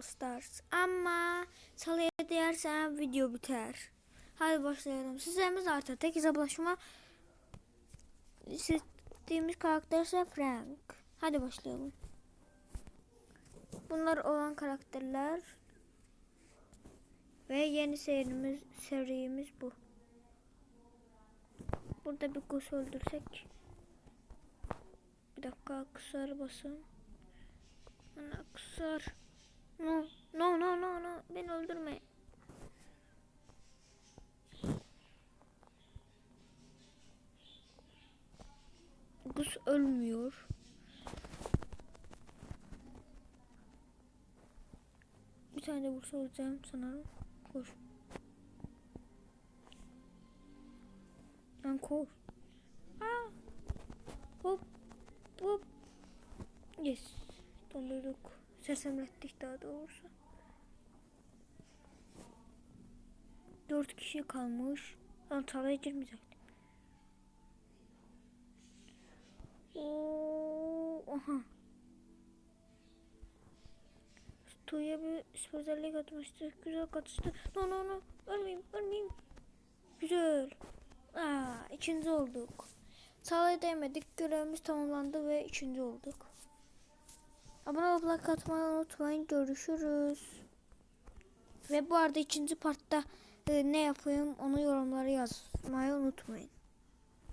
Brawl Stars. Ama salıya değersen video biter. Hadi başlayalım. Sizlerimiz artık tek hesaplaşma seçtiğimiz karakter ise Frank. Hadi başlayalım. Bunlar olan karakterler ve yeni serimiz serimiz bu. Burada bir kuş öldürsek. Bir dakika kısar basın. Ana kısar. No, no, no, no, no. Beni öldürme. Gus ölmüyor. Bir tane de vursa olacağım sanırım. Koş. Lan koş. Aa. Hop. Hop. Yes. Dondurduk. Sersemlettik daha doğrusu. Dört kişi kalmış. Lan tarlaya girmeyecektim. Oo, aha. Tuğya bir spazerlik atmıştı. Güzel katıştı. No no no. Ölmeyeyim ölmeyeyim. Güzel. Aa, ikinci olduk. Sağlığa değmedik. Görevimiz tamamlandı ve ikinci olduk. Abone olup atmayı unutmayın. Görüşürüz. Ve bu arada ikinci partta e, ne yapayım onu yorumlara yazmayı unutmayın.